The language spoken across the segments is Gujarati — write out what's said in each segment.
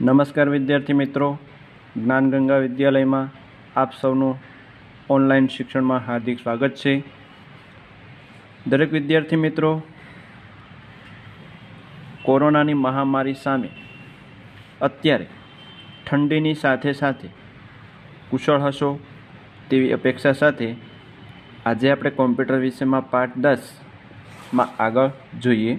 નમસ્કાર વિદ્યાર્થી મિત્રો. જ્ઞાનગંગા વિદ્યાલયમાં આપ સૌનું ઓનલાઈન શિક્ષણમાં હાર્દિક સ્વાગત છે. દરેક વિદ્યાર્થી મિત્રો, કોરોનાની મહામારી સામે અત્યારે ઠંડીની સાથે સાથે કુશળ હશો તેવી અપેક્ષા સાથે આજે આપણે કોમ્પ્યુટર વિષયમાં પાઠ દસમાં આગળ જોઈએ.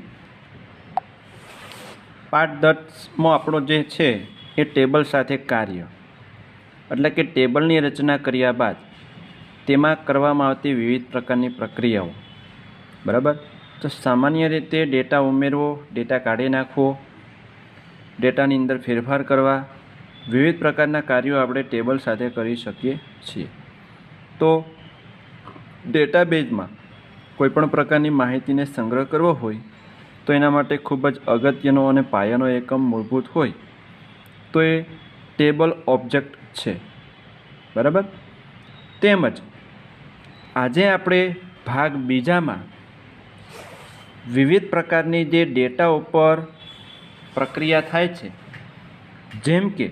પાઠ દસમાં આપણો જે છે એ ટેબલ સાથે કાર્ય. એટલે કે ટેબલની રચના કર્યા બાદ તેમાં કરવામાં આવતી વિવિધ પ્રકારની પ્રક્રિયાઓ. બરાબર? તો સામાન્ય રીતે ડેટા ઉમેરવો, ડેટા કાઢી નાખવો, ડેટાની અંદર ફેરફાર કરવા, વિવિધ પ્રકારના કાર્યો આપણે ટેબલ સાથે કરી શકીએ છીએ. તો ડેટાબેઝમાં કોઈપણ પ્રકારની માહિતીને સંગ્રહ કરવો હોય તો એના માટે ખૂબ જ અગત્યનો અને પાયાનો એકમ મૂળભૂત હોય. તો એ ટેબલ ઓબ્જેક્ટ છે. બરાબર? તેમજ આજે આપણે ભાગ બીજામાં વિવિધ પ્રકારની જે ડેટા ઉપર પ્રક્રિયા થાય છે, જેમ કે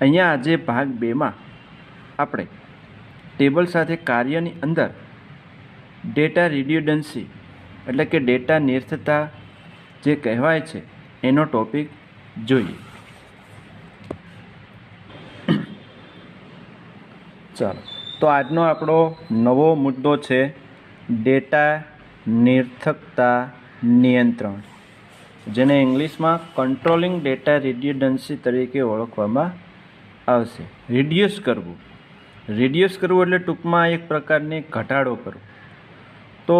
અહીંયા આજે ભાગ બેમાં આપણે ટેબલ સાથે કાર્યની અંદર ડેટા રિડ્યુડન્સી, એટલે કે ડેટા નિર્થતા જે કહેવાય છે, એનો ટોપિક જોઈએ. ચાલો, તો આજનો આપણો નવો મુદ્દો છે, ડેટા નિર્થકતા નિયંત્રણ, જેને ઇંગ્લિશમાં કંટ્રોલિંગ ડેટા રિડ્યુડન્સી તરીકે ઓળખવામાં આવશે. રિડ્યુસ કરવું. રિડ્યુસ કરવું એટલે ટૂંકમાં એક પ્રકારની ઘટાડો કરવો. તો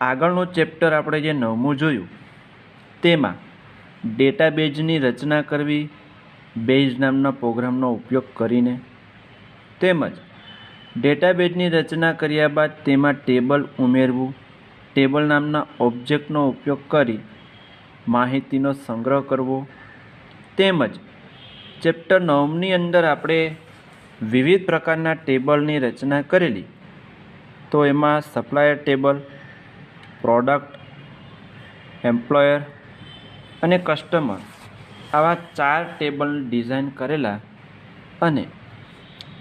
આગળનું ચેપ્ટર આપણે જે નવમું જોયું, તેમાં ડેટાબેઝની રચના કરવી, બેઝ નામના પ્રોગ્રામનો ઉપયોગ કરીને, તેમજ ડેટાબેઝની રચના કર્યા બાદ તેમાં ટેબલ ઉમેરવું, ટેબલ નામના ઓબ્જેક્ટનો ઉપયોગ કરી માહિતીનો સંગ્રહ કરવો, તેમજ ચેપ્ટર નવમની અંદર આપણે વિવિધ પ્રકારના ટેબલની રચના કરેલી, તો એમાં સપ્લાયર ટેબલ પ્રોડક્ટ, એમ્પ્લોયર અને કસ્ટમર આવા ચાર ટેબલ ડિઝાઇન કરેલા અને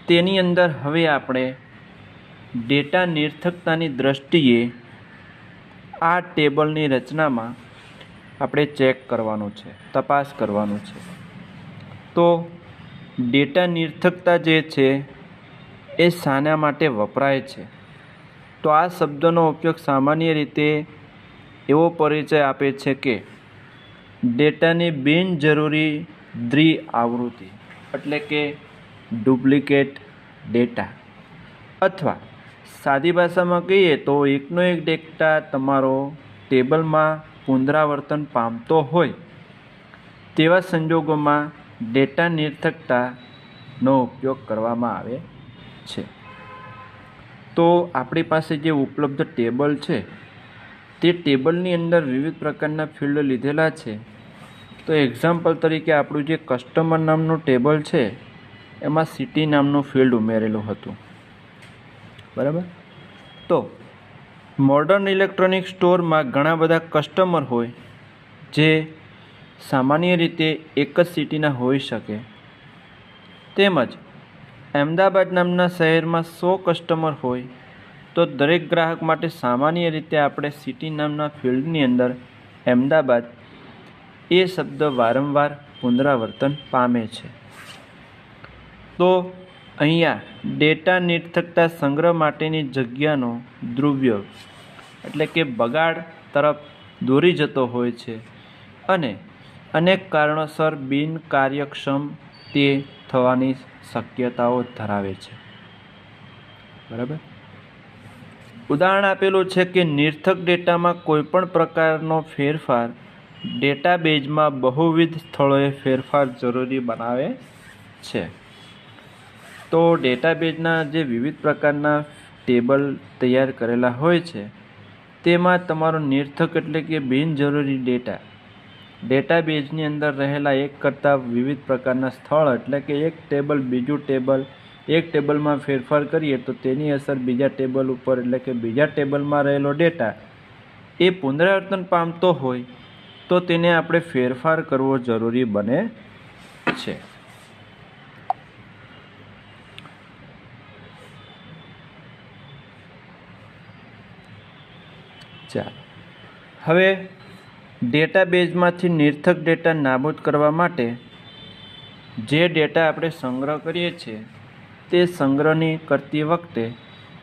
તેની અંદર હવે આપણે ડેટા નિર્થકતાની દ્રષ્ટિએ આ ટેબલની રચનામાં આપણે ચેક કરવાનું છે, તપાસ કરવાનું છે. તો ડેટા નિર્થકતા જે છે, એ શાના માટે વપરાય છે. તો આ શબ્દનો ઉપયોગ સામાન્ય રીતે એવો પરિચય આપે છે કે ડેટાની બિનજરૂરી દ્વિ આવૃત્તિ એટલે કે ડુપ્લિકેટ ડેટા. અથવા સાદી ભાષામાં કહીએ તો એકનો એક ડેટા તમારો ટેબલમાં પુનરાવર્તન પામતો હોય તેવા સંજોગોમાં ડેટા નિર્થકતાનો ઉપયોગ કરવામાં આવે છે. તો આપણી પાસે જે ઉપલબ્ધ ટેબલ છે, તે ટેબલની અંદર વિવિધ પ્રકારના ફિલ્ડ લીધેલા છે. તો એક્ઝામ્પલ તરીકે આપણું જે કસ્ટમર નામનું ટેબલ છે, એમાં સિટી નામનું ફિલ્ડ ઉમેરેલું હતું. બરાબર? તો મોડર્ન ઇલેક્ટ્રોનિક સ્ટોરમાં ઘણા બધા કસ્ટમર હોય, જે સામાન્ય રીતે એક જ સિટીના હોઈ શકે. તેમજ અમદાવાદ નામના શહેરમાં સો કસ્ટમર હોય, તો દરેક ગ્રાહક માટે સામાન્ય રીતે આપણે સિટી નામના ફિલ્ડની અંદર અમદાવાદ એ શબ્દ વારંવાર પુનરાવર્તન પામે છે. તો અહીંયા ડેટા નિર્થકતા સંગ્રહ માટેની જગ્યાનો દ્રવ્ય, એટલે કે બગાડ તરફ દોરી જતો હોય છે અને અનેક કારણોસર બિનકાર્યક્ષમ તે થવાની શક્યતાઓ ધરાવે છે. બરાબર? ઉદાહરણ આપેલું છે કે નિર્થક ડેટામાં કોઈપણ પ્રકારનો ફેરફાર ડેટાબેઝમાં બહુવિધ સ્થળોએ ફેરફાર જરૂરી બનાવે છે. તો ડેટાબેઝના જે વિવિધ પ્રકારના ટેબલ તૈયાર કરેલા હોય છે, તેમાં તમારો નિર્થક એટલે કે બિનજરૂરી ડેટા ડેટાબેઝની અંદર રહેલા એક કરતાં વિવિધ પ્રકારના સ્થળ એટલે કે એક ટેબલ બીજું ટેબલ, એક ટેબલમાં ફેરફાર કરીએ તો તેની અસર બીજા ટેબલ ઉપર એટલે કે બીજા ટેબલમાં રહેલો ડેટા. એ પુનરાવર્તન પામતો હોય, તો તેને આપણે ફેરફાર કરવો જરૂરી બને છે. ચાલો. હવે ડેટાબેઝમાંથી નિર્થક ડેટા નાબૂદ કરવા માટે જે ડેટા આપણે સંગ્રહ કરીએ છીએ, તે સંગ્રહની કરતી વખતે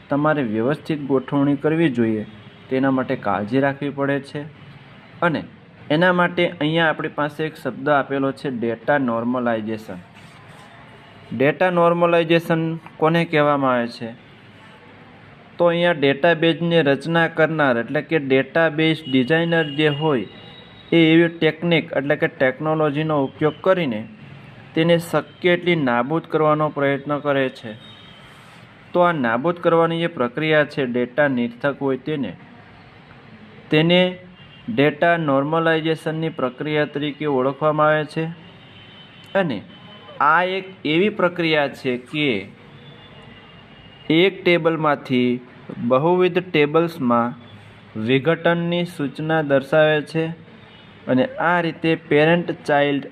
તમારે વ્યવસ્થિત ગોઠવણી કરવી જોઈએ. તેના માટે કાળજી રાખવી પડે છે. અને એના માટે અહીંયા આપણી પાસે એક શબ્દ આપેલો છે, ડેટા નોર્મલાઇઝેશન. ડેટા નોર્મલાઇઝેશન કોને કહેવામાં આવે છે? તો અહીંયા ડેટાબેઝની રચના કરનાર, એટલે કે ડેટાબેઝ ડિઝાઇનર જે હોય એ એવી ટેકનિક એટલે કે ટેકનોલોજીનો ઉપયોગ કરીને તેને શક્ય એટલી નાબૂદ કરવાનો પ્રયત્ન કરે છે. તો આ નાબૂદ કરવાની જે પ્રક્રિયા છે, ડેટા નિર્થક હોય તેને તેને ડેટા નોર્મલાઇઝેશનની પ્રક્રિયા તરીકે ઓળખવામાં આવે છે. અને આ એક એવી પ્રક્રિયા છે કે એક ટેબલમાંથી બહુવિધ ટેબલ્સમાં વિઘટનની સૂચના દર્શાવે છે. અને આ રીતે પેરેન્ટ ચાઇલ્ડ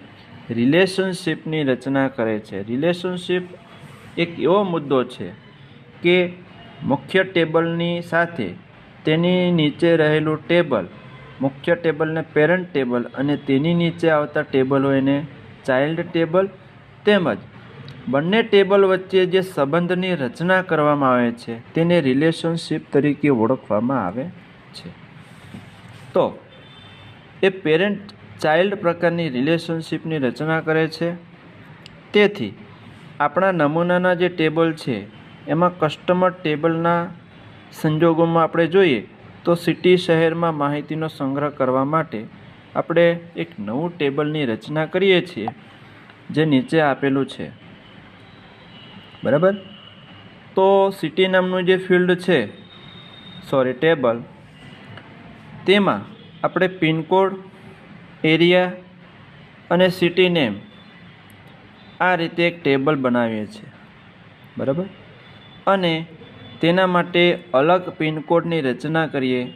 રિલેશનશીપની રચના કરે છે. રિલેશનશીપ એક એવો મુદ્દો છે કે મુખ્ય ટેબલની સાથે તેની નીચે રહેલું ટેબલ, મુખ્ય ટેબલને પેરેન્ટ ટેબલ અને તેની નીચે આવતા ટેબલ હોયને ચાઇલ્ડ ટેબલ તેમજ બંને ટેબલ વચ્ચે જે સંબંધની રચના કરવામાં આવે છે તેને રિલેશનશીપ તરીકે ઓળખવામાં આવે છે. તો એ પેરેન્ટ ચાઇલ્ડ પ્રકારની રિલેશનશિપની રચના કરે છે. તેથી, આપણા નમૂનાના જે ટેબલ છે, એમાં કસ્ટમર ટેબલના સંજોગોમાં આપણે જોઈએ તો સિટી શહેરમાં માહિતીનો સંગ્રહ કરવા માટે આપણે એક નવું ટેબલની રચના કરીએ છીએ, જે નીચે આપેલું છે. બરાબર? તો સિટી નામનું જે ફિલ્ડ છે, સોરી, ટેબલ, તેમાં આપણે પિનકોડ એરિયા અને સિટી નેમ આ રીતે એક ટેબલ બનાવીએ છીએ. બરાબર? અને તેના માટે અલગ પિનકોડની રચના કરીએ,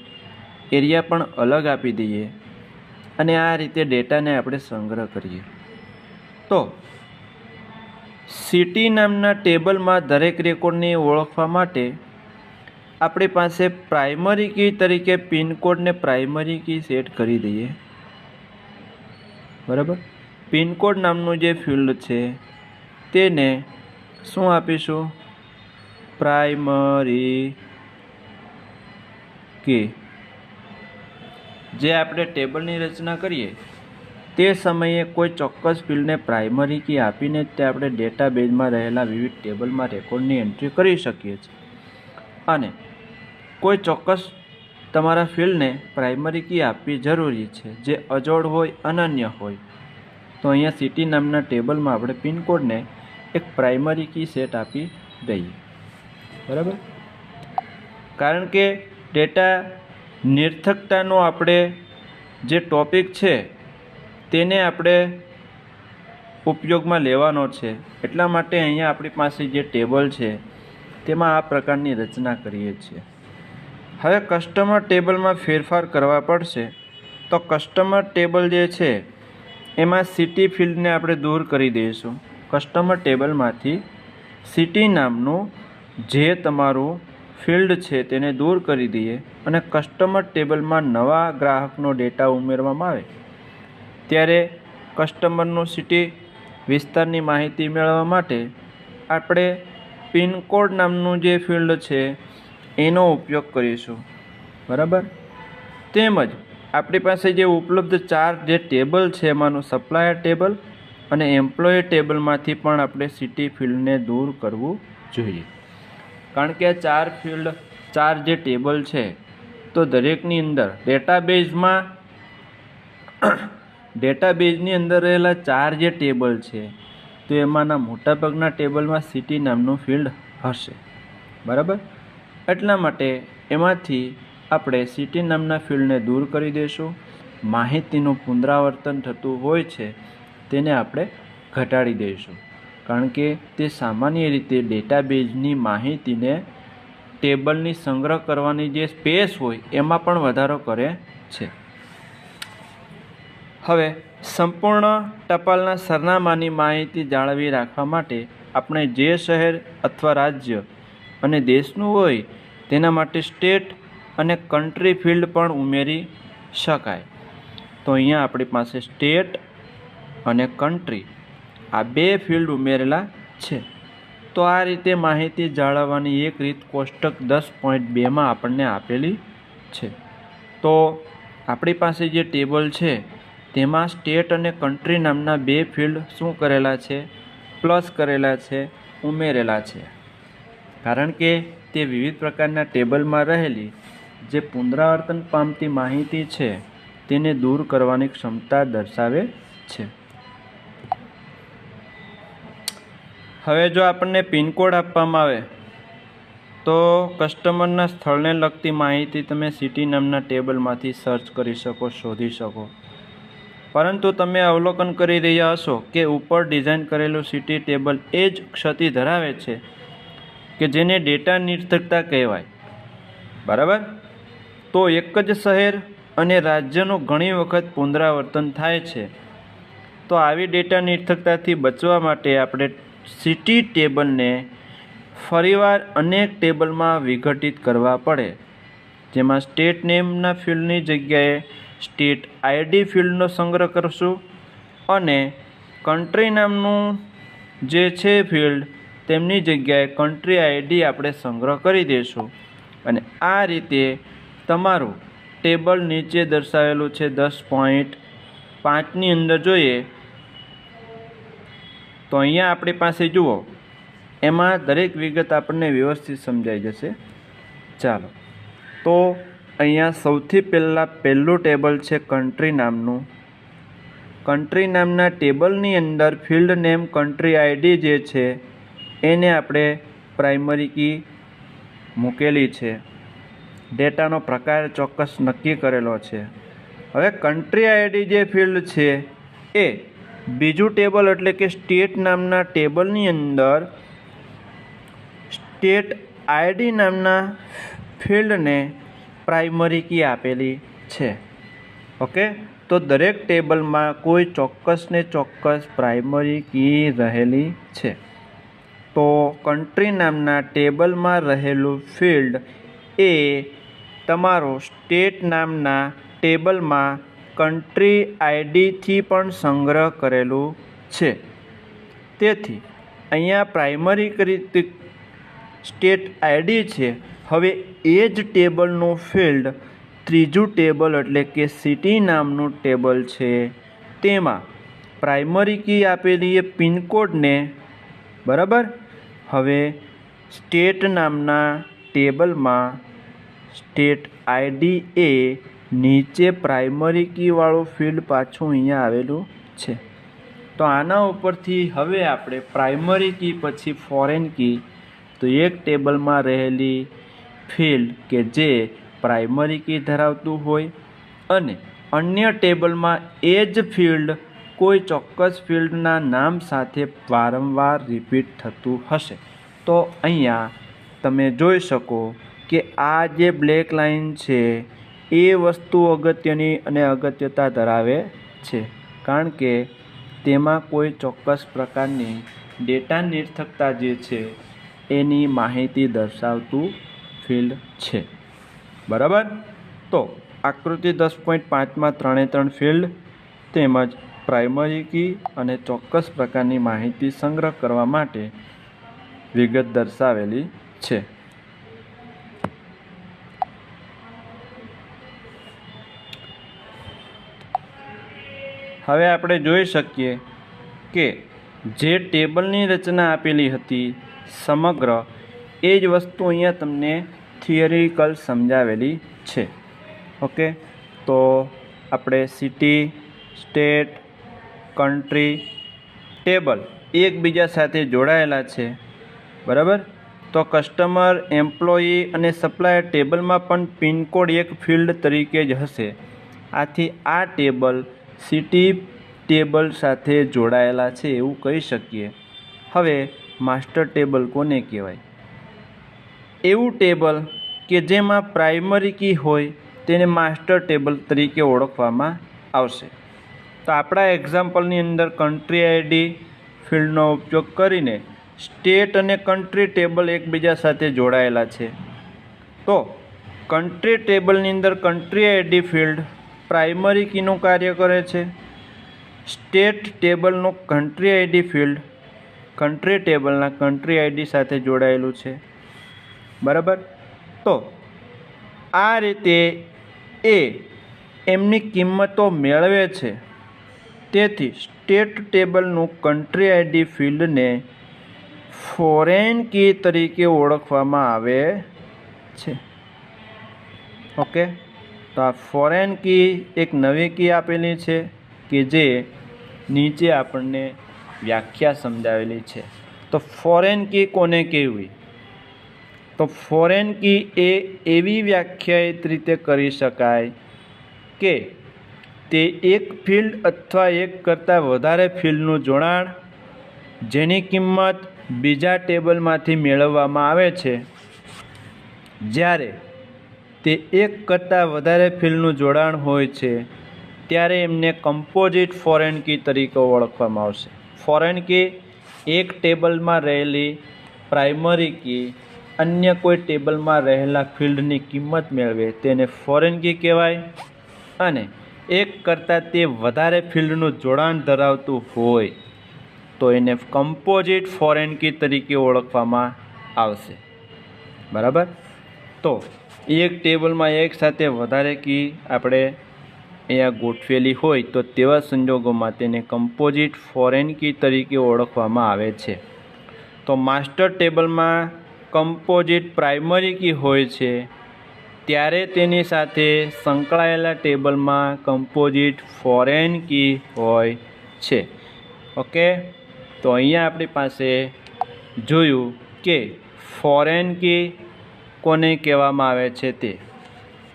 એરિયા પણ અલગ આપી દઈએ અને આ રીતે ડેટાને આપણે સંગ્રહ કરીએ. તો, સિટી નામના ટેબલમાં દરેક રેકોર્ડને ઓળખવા માટે આપણી પાસે પ્રાઇમરી કી તરીકે પિનકોડને પ્રાઇમરી કી સેટ કરી દઈએ. બરાબર? પિનકોડ નામનું જે ફિલ્ડ છે, તેને શું આપીશું? પ્રાઇમરી કી જે આપણે ટેબલની રચના કરીએ, તે સમયે કોઈ ચોક્કસ ફિલ્ડને પ્રાઇમરી કી આપીને તે આપણે ડેટાબેઝમાં રહેલા વિવિધ ટેબલમાં રેકોર્ડની એન્ટ્રી કરી શકીએ છીએ. અને કોઈ ચોક્કસ તમારા ફિલ્ડને પ્રાઇમરી કી આપવી જરૂરી છે, જે અજોડ હોય, અનન્ય હોય. તો અહીંયા સિટી નામના ટેબલમાં આપણે પિનકોડને એક પ્રાઇમરી કી સેટ આપી દઈએ. બરાબર? કારણ કે ડેટા નિર્થકતાનો આપણે જે ટોપિક છે, તેને આપણે ઉપયોગમાં લેવાનો છે. એટલા માટે અહીંયા આપણી પાસે જે ટેબલ છે, તેમાં આ પ્રકારની રચના કરીએ છીએ. હવે કસ્ટમર ટેબલમાં ફેરફાર કરવા પડશે. તો કસ્ટમર ટેબલ જે છે, એમાં સિટી ફિલ્ડને આપણે દૂર કરી દઈશું. કસ્ટમર ટેબલમાંથી સિટી નામનું જે તમારું ફિલ્ડ છે તેને દૂર કરી દઈએ અને કસ્ટમર ટેબલમાં નવા ગ્રાહકનો ડેટા ઉમેરવામાં આવે. ત્યારે કસ્ટમરનું સિટી વિસ્તારની માહિતી મેળવવા માટે આપણે પિનકોડ નામનું જે ફિલ્ડ છે એનો ઉપયોગ કરીશું. બરાબર? તેમજ આપણી પાસે જે ઉપલબ્ધ ચાર જે ટેબલ છે, એમાંનું સપ્લાયર ટેબલ અને એમ્પ્લોયર ટેબલમાંથી પણ આપણે સિટી ફિલ્ડને દૂર કરવું જોઈએ. કારણ કે આ ચાર ફિલ્ડ, ચાર જે ટેબલ છે, તો દરેકની અંદર ડેટાબેઝમાં, ડેટાબેઝની અંદર રહેલા ચાર જે ટેબલ છે, તો એમાંના મોટાભાગના ટેબલમાં સિટી નામનું ફિલ્ડ હશે. બરાબર? એટલા માટે એમાંથી આપણે સિટી નામના ફિલ્ડને દૂર કરી દઈશું. માહિતીનું પુનરાવર્તન થતું હોય છે તેને આપણે ઘટાડી દઈશું. કારણ કે તે સામાન્ય રીતે ડેટાબેઝની માહિતીને ટેબલની સંગ્રહ કરવાની જે સ્પેસ હોય એમાં પણ વધારો કરે છે. હવે સંપૂર્ણ ટપાલના સરનામાની માહિતી જાળવી રાખવા માટે આપણે જે શહેર અથવા રાજ્ય અને દેશનું હોય, તેના માટે સ્ટેટ અને કન્ટ્રી ફિલ્ડ પણ ઉમેરી શકાય. તો અહીંયા આપણી પાસે સ્ટેટ અને કન્ટ્રી, આ બે ફિલ્ડ ઉમેરેલા છે. તો આ રીતે માહિતી જાળવવાની એક રીત કોષ્ટક દસ પોઈન્ટ બેમાં આપણને આપેલી છે. તો આપણી પાસે જે ટેબલ છે, તેમાં સ્ટેટ અને કન્ટ્રી નામના બે ફિલ્ડ શું કરેલા છે, પ્લસ કરેલા છે, ઉમેરેલા છે. કારણ કે તે વિવિધ પ્રકારના ટેબલમાં રહેલી જે પુનરાવર્તન પામતી માહિતી છે, તેને દૂર કરવાની ક્ષમતા દર્શાવે છે. હવે જો આપણને પિનકોડ આપવામાં આવે, તો કસ્ટમરના સ્થળને લગતી માહિતી તમે સિટી નામના ટેબલમાંથી સર્ચ કરી શકો, શોધી શકો. પરંતુ તમે અવલોકન કરી રહ્યા હશો કે ઉપર ડિઝાઇન કરેલું સિટી ટેબલ એ જ ક્ષતિ ધરાવે છે કે જેને ડેટા નિર્થકતા કહેવાય. બરાબર? તો એક જ શહેર અને રાજ્યનું ઘણી વખત પુનરાવર્તન થાય છે. તો આવી ડેટા નિર્થકતાથી બચવા માટે આપણે સિટી ટેબલને ફરીવાર અનેક ટેબલમાં વિઘટિત કરવા પડે. જેમાં સ્ટેટ નેમના ફિલ્ડની જગ્યાએ સ્ટેટ આઈડી ફિલ્ડનો સંગ્રહ કરશું અને કન્ટ્રી નામનું જે છે ફિલ્ડ તેમની જગ્યાએ કન્ટ્રી આઈડી આપણે સંગ્રહ કરી દઈશું. અને આ રીતે તમારું ટેબલ નીચે દર્શાવેલું છે દસ પોઈન્ટ પાંચની અંદર જોઈએ. તો અહીંયા આપણી પાસે જુઓ, એમાં દરેક વિગત આપણને વ્યવસ્થિત સમજાઈ જશે. ચાલો. તો અહીંયા સૌથી પહેલાં પહેલું ટેબલ છે કન્ટ્રી નામનું. કન્ટ્રી નામના ટેબલની અંદર ફિલ્ડ નેમ કન્ટ્રી આઈડી જે છે એને આપણે પ્રાઇમરી કી મૂકેલી છે. ડેટાનો પ્રકાર ચોક્કસ નક્કી કરેલો છે. હવે કન્ટ્રી આઈડી જે ફિલ્ડ છે, એ બીજું ટેબલ એટલે કે સ્ટેટ નામના ટેબલની અંદર સ્ટેટ આઈડી નામના ફિલ્ડને પ્રાઇમરી કી આપેલી છે. ઓકે તો દરેક ટેબલમાં કોઈ ચોક્કસને ચોક્કસ પ્રાઇમરી કી રહેલી છે. તો કન્ટ્રી નામના ટેબલમાં રહેલું ફિલ્ડ એ તમારો સ્ટેટ નામના ટેબલમાં કન્ટ્રી આઈડીથી પણ સંગ્રહ કરેલું છે. તેથી, અહીંયા પ્રાઇમરી રીતે સ્ટેટ આઈડી છે. હવે એ જ ટેબલનું ફિલ્ડ ત્રીજું ટેબલ એટલે કે સિટી નામનું ટેબલ છે. તેમાં પ્રાઇમરી કી આપેલી એ પિનકોડને, બરાબર? હવે સ્ટેટ નામના ટેબલમાં સ્ટેટ આઈડી એ નીચે પ્રાઇમરી કીવાળું ફિલ્ડ પાછું અહીંયા આવેલું છે. તો આના ઉપરથી હવે આપણે પ્રાઇમરી કી પછી ફોરેન કી તો એક ટેબલમાં રહેલી ફિલ્ડ કે જે પ્રાઇમરી કી ધરાવતું હોય અને અન્ય ટેબલમાં એ જ ફિલ્ડ કોઈ ચોક્કસ ફિલ્ડના નામ સાથે વારંવાર રિપીટ થતું હશે. તો અહીંયા તમે જોઈ શકો કે આ જે બ્લેક લાઇન છે, એ વસ્તુ અગત્યની અને અગત્યતા ધરાવે છે. કારણ કે તેમાં કોઈ ચોક્કસ પ્રકારની ડેટા નિર્થકતા જે છે, એની માહિતી દર્શાવતું ફિલ્ડ છે. બરાબર? તો આકૃતિ દસ પોઈન્ટ પાંચમાં ત્રણે ત્રણ ફિલ્ડ તેમજ પ્રાઇમરી કી અને ચોક્કસ પ્રકારની માહિતી સંગ્રહ કરવા માટે વિગત દર્શાવેલી છે. હવે આપણે જોઈ શકીએ કે જે ટેબલની રચના આપેલી હતી સમગ્ર એ જ વસ્તુ અહીંયા તમને થિયરિકલ સમજાવેલી છે. ઓકે? તો આપણે સિટી, સ્ટેટ કન્ટ્રી ટેબલ એકબીજા સાથે જોડાયેલા છે. બરાબર? તો કસ્ટમર એમ્પ્લોયી અને સપ્લાયર ટેબલમાં પણ પિનકોડ એક ફિલ્ડ તરીકે જ હશે. આથી આ ટેબલ સિટી ટેબલ સાથે જોડાયેલા છે એવું કહી શકીએ. હવે માસ્ટર ટેબલ કોને કહેવાય? એવું ટેબલ કે જેમાં પ્રાઇમરી કી હોય તેને માસ્ટર ટેબલ તરીકે ઓળખવામાં આવશે. તો આપણા એક્ઝામ્પલની અંદર કન્ટ્રી આઈડી ફિલ્ડનો ઉપયોગ કરીને સ્ટેટ અને કન્ટ્રી ટેબલ એકબીજા સાથે જોડાયેલા છે. તો કન્ટ્રી ટેબલની અંદર કન્ટ્રી આઈડી ફિલ્ડ પ્રાઇમરી કીનું કાર્ય કરે છે. સ્ટેટ ટેબલનું કન્ટ્રી આઈડી ફિલ્ડ કન્ટ્રી ટેબલના કન્ટ્રી આઈડી સાથે જોડાયેલું છે. બરાબર? તો આ રીતે એ એમની કિંમતો મેળવે છે. તેથી સ્ટેટ ટેબલનું કન્ટ્રી આઈડી ફિલ્ડને ફોરેન કી તરીકે ઓળખવામાં આવે છે. ઓકે? તો આ ફોરેન કી એક નવી કી આપેલી છે કે જે નીચે આપણને વ્યાખ્યા સમજાવેલી છે. તો ફોરેન કી કોને કહેવી? તો ફોરેન કી એ એવી વ્યાખ્યાયિત રીતે કરી શકાય કે તે એક ફિલ્ડ અથવા એક કરતાં વધારે ફિલ્ડનું જોડાણ જેની કિંમત બીજા ટેબલમાંથી મેળવવામાં આવે છે. જ્યારે તે એક કરતાં વધારે ફિલ્ડનું જોડાણ હોય છે, ત્યારે એમને કમ્પોઝિટ ફોરેન કી તરીકે ઓળખવામાં આવશે. ફોરેન કી એક ટેબલમાં રહેલી પ્રાઇમરી કી અન્ય કોઈ ટેબલમાં રહેલા ફિલ્ડની કિંમત મેળવે તેને ફોરેન કી કહેવાય. અને એક કરતાં તે વધારે ફિલ્ડનું જોડાણ ધરાવતું હોય, તો એને કમ્પોઝિટ ફોરેન કી તરીકે ઓળખવામાં આવશે. બરાબર? તો એક ટેબલમાં એક સાથે વધારે કી આપણે અહીંયા ગોઠવેલી હોય, તો તેવા સંજોગોમાં તેને કમ્પોઝિટ ફોરેન કી તરીકે ઓળખવામાં આવે છે. તો માસ્ટર ટેબલમાં કમ્પોઝિટ પ્રાઇમરી કી હોય છે ત્યારે તેની સાથે સંકળાયેલા ટેબલમાં કમ્પોઝિટ ફોરેન કી હોય છે. ઓકે? તો અહીંયા આપણી પાસે જોયું કે ફોરેન કી કોને કહેવામાં આવે છે તે?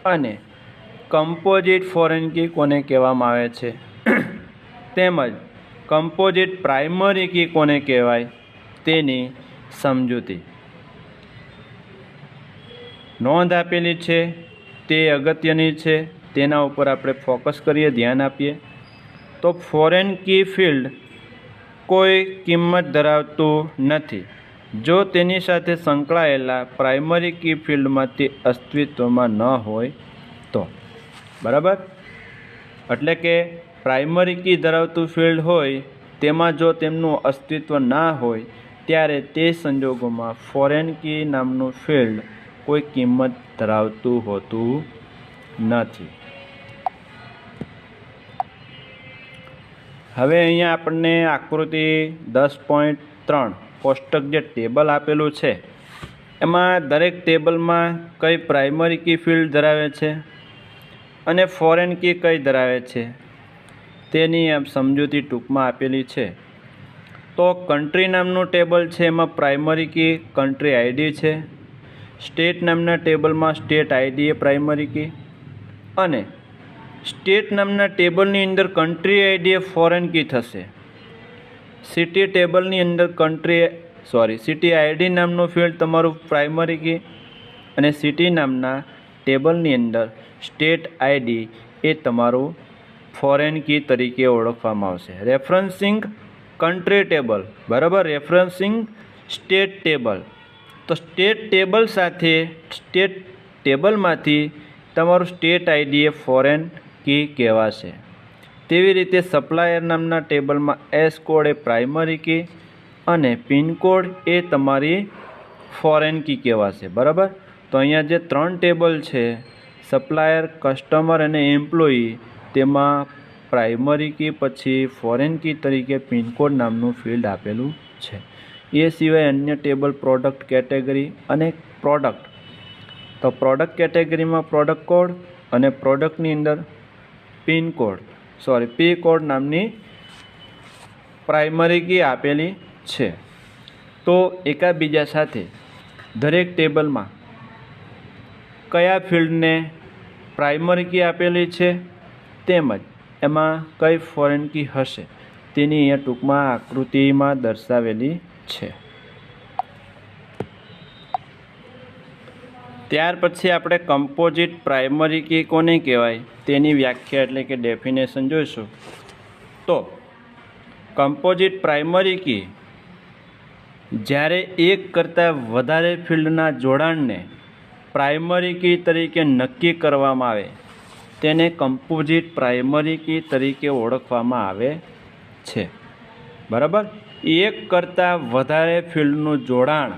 અને કમ્પોઝિટ ફોરેન કી કોને કહેવામાં આવે છે? તેમજ કમ્પોઝિટ પ્રાઇમરી કી કોને કહેવાય? તેની સમજૂતી. નોંધ આપેલી છે, તે અગત્યની છે, તેના ઉપર આપણે ફોકસ કરીએ, ધ્યાન આપીએ. તો ફોરેન કી ફિલ્ડ કોઈ કિંમત ધરાવતું નથી. જો તેની સાથે સંકળાયેલા પ્રાઇમરી કી ફિલ્ડમાં તે અસ્તિત્વમાં ન હોય, તો. બરાબર? એટલે કે પ્રાઇમરી કી ધરાવતું ફિલ્ડ હોય, તેમાં જો તેમનું અસ્તિત્વ ના હોય, ત્યારે તે સંજોગોમાં ફોરેન કી નામનું ફિલ્ડ કોઈ કિંમત ધરાવતું હોતું નથી. હવે અહીંયા આપણને આકૃતિ દસ પોઈન્ટ ત્રણ કોષ્ટક જે ટેબલ આપેલું છે, એમાં દરેક ટેબલમાં કઈ પ્રાઇમરી કી ફિલ્ડ ધરાવે છે અને ફોરેન કી કઈ ધરાવે છે, તેની આમ સમજૂતી ટૂંકમાં આપેલી છે. તો કન્ટ્રી નામનું ટેબલ છે, એમાં પ્રાઇમરી કી કન્ટ્રી આઈડી છે. સ્ટેટ નામના ટેબલમાં સ્ટેટ આઈડી એ પ્રાઇમરી કી અને સ્ટેટ નામના ટેબલની અંદર કન્ટ્રી આઈડી એ ફોરેન કી થશે. સિટી ટેબલની અંદર કન્ટ્રી સોરી, સિટી આઈડી નામનું ફિલ્ડ તમારું પ્રાઇમરી કી અને સિટી નામના ટેબલની અંદર સ્ટેટ આઈડી એ તમારું ફોરેન કી તરીકે ઓળખવામાં આવશે. રેફરન્સિંગ કન્ટ્રી ટેબલ, બરાબર? Referencing state table. તો સ્ટેટ ટેબલ સાથે સ્ટેટ ટેબલમાંથી તમારું સ્ટેટ આઈડી એ ફોરેન કી કહેવાશે. તેવી રીતે સપ્લાયર નામના ટેબલમાં એસ કોડ એ પ્રાઇમરી કી અને પિનકોડ એ તમારી ફોરેન કી કહેવાશે, બરાબર? તો અહીંયા જે ત્રણ ટેબલ છે સપ્લાયર કસ્ટમર અને એમ્પ્લોયી તેમાં પ્રાઇમરી કી પછી ફોરેન કી તરીકે પિનકોડ નામનું ફિલ્ડ આપેલું છે. એ સિવાય અન્ય ટેબલ પ્રોડક્ટ કેટેગરી અને પ્રોડક્ટ તો પ્રોડક્ટ કેટેગરીમાં પ્રોડક્ટ કોડ અને પ્રોડક્ટની અંદર pin code sorry P code નામની પ્રાઇમરી કી આપેલી છે. તો એકાબીજા સાથે દરેક ટેબલમાં કયા ફિલ્ડને પ્રાઇમરી કી આપેલી છે તેમજ એમાં કઈ ફોરેન કી હશે તેની અહીંયા ટૂંકમાં આકૃતિમાં દર્શાવેલી છે. ત્યાર પછી આપણે કમ્પોઝિટ પ્રાઇમરી કી કોને કહેવાય તેની વ્યાખ્યા એટલે કે ડેફિનેશન જોઈશું. તો કમ્પોઝિટ પ્રાઇમરી કી જ્યારે એક કરતાં વધારે ફિલ્ડના જોડાણને પ્રાઇમરી કી તરીકે નક્કી કરવામાં આવે, તેને કમ્પોઝિટ પ્રાઇમરી કી તરીકે ઓળખવામાં આવે છે. બરાબર? એક કરતાં વધારે ફિલ્ડનું જોડાણ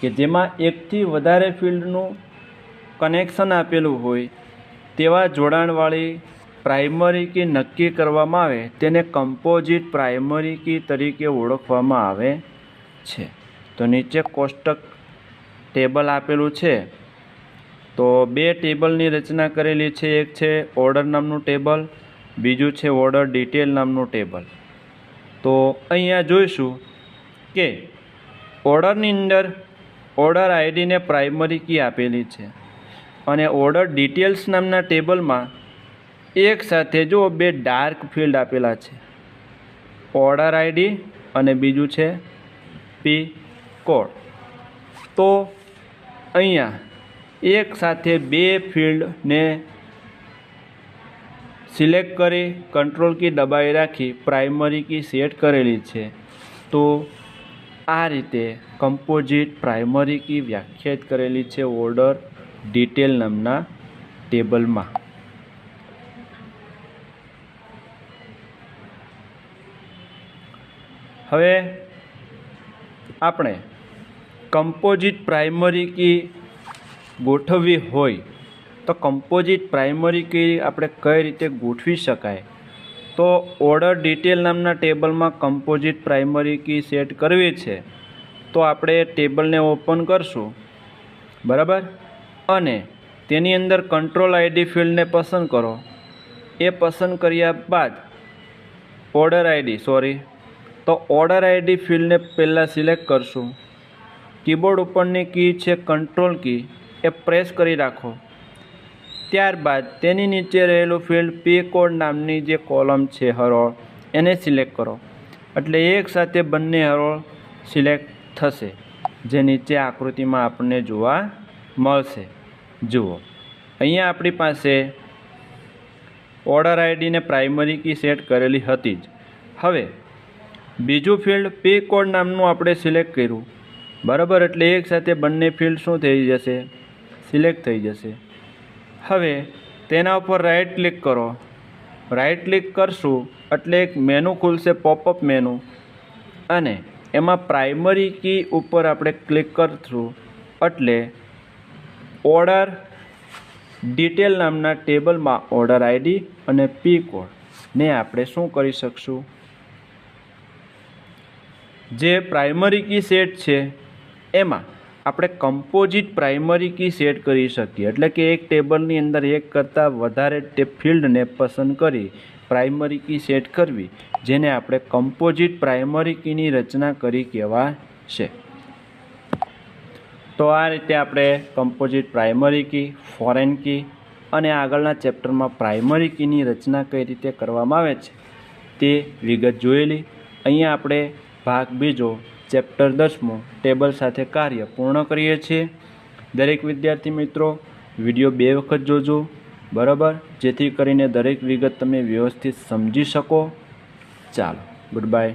કે જેમાં એકથી વધારે ફિલ્ડનું કનેક્શન આપેલું હોય, તેવા જોડાણવાળી પ્રાઇમરી કી નક્કી કરવામાં આવે, તેને કમ્પોઝિટ પ્રાઇમરી કી તરીકે ઓળખવામાં આવે છે. તો નીચે કોષ્ટક ટેબલ આપેલું છે. તો બે ટેબલની રચના કરેલી છે. એક છે ઓર્ડર નામનું ટેબલ, બીજું છે ઓર્ડર ડિટેલ નામનું ટેબલ. તો અહીંયા જોઈશું કે ઓર્ડરની અંદર ઓર્ડર આઈડીને પ્રાઇમરી કી આપેલી છે અને ઓર્ડર ડિટેલ્સ નામના ટેબલમાં એક સાથે જો બે ડાર્ક ફિલ્ડ આપેલા છે. ઓર્ડર આઈડી અને બીજું છે પી કોડ. તો અહીંયા એક સાથે બે ફિલ્ડને સિલેક્ટ કરી, કંટ્રોલ કી દબાવી રાખી, પ્રાઇમરી કી સેટ કરેલી છે. તો આ રીતે કમ્પોઝિટ પ્રાઇમરી કી વ્યાખ્યાયિત કરેલી છે ઓર્ડર ડિટેલ નામના ટેબલમાં. હવે આપણે કમ્પોઝિટ પ્રાઇમરી કી ગોઠવવી હોય તો કમ્પોઝિટ પ્રાઇમરી કી આપણે કઈ રીતે ગોઠવી શકાય? તો ઓર્ડર ડિટેલ નામના ટેબલમાં કમ્પોઝિટ પ્રાઇમરી કી સેટ કરવી છે. તો આપણે ટેબલને ઓપન કરશું. બરાબર? અને તેની અંદર કંટ્રોલ આઈડી ફિલ્ડને પસંદ કરો. એ પસંદ કર્યા બાદ ઓર્ડર આઈડી સોરી તો ઓર્ડર આઈડી ફિલ્ડને પહેલાં સિલેક્ટ કરશું. કીબોર્ડ ઉપરની કી છે કંટ્રોલ કી એ પ્રેસ કરી રાખો. ત્યારબાદ તેની નીચે રહેલું ફિલ્ડ પી કોડ નામની જે કોલમ છે, હરોળ, એને સિલેક્ટ કરો. એટલે એક સાથે બંને હરોળ સિલેક્ટ થશે, જે નીચે આકૃતિમાં આપણને જોવા મળશે. જુઓ, અહીંયા આપણી પાસે ઓર્ડર આઈડીને પ્રાઇમરી કી સેટ કરેલી હતી જ. હવે, બીજું ફિલ્ડ પે કોડ નામનું આપણે સિલેક્ટ કર્યું. બરાબર, એટલે એક સાથે બંને ફિલ્ડ શું થઈ જશે? સિલેક્ટ થઈ જશે. હવે તેના ઉપર રાઈટ ક્લિક કરો. રાઇટ ક્લિક કરશું એટલે એક મેનુ ખુલશે પોપઅપ મેનુ અને એમાં પ્રાઇમરી કી ઉપર આપણે ક્લિક કરશું એટલે ઓર્ડર ડિટેલ નામના ટેબલમાં ઓર્ડર આઈડી અને પી કોડ ને આપણે શું કરી શકશું? જે પ્રાઇમરી કી સેટ છે, એમાં આપણે કમ્પોઝિટ પ્રાઇમરી કી સેટ કરી શકીએ. એટલે કે એક ટેબલની અંદર એક કરતાં વધારે તે ફિલ્ડને પસંદ કરી પ્રાઇમરી કી સેટ કરવી, જેને આપણે કમ્પોઝિટ પ્રાઇમરી કીની રચના કરી કહેવાશે. તો આ રીતે આપણે composite primary key foreign key અને આગળના ચેપ્ટરમાં પ્રાઇમરી કીની રચના કઈ રીતે કરવામાં આવે છે તે વિગત જોયેલી. અહીંયા આપણે ભાગ બીજો ચેપ્ટર દસમો, ટેબલ સાથે કાર્ય પૂર્ણ કરીએ છીએ. દરેક વિદ્યાર્થી મિત્રો, વીડિયો બે વખત જોજો, બરાબર? જેથી કરીને દરેક વિગત તમે વ્યવસ્થિત સમજી શકો. ચાલો ગુડ બાય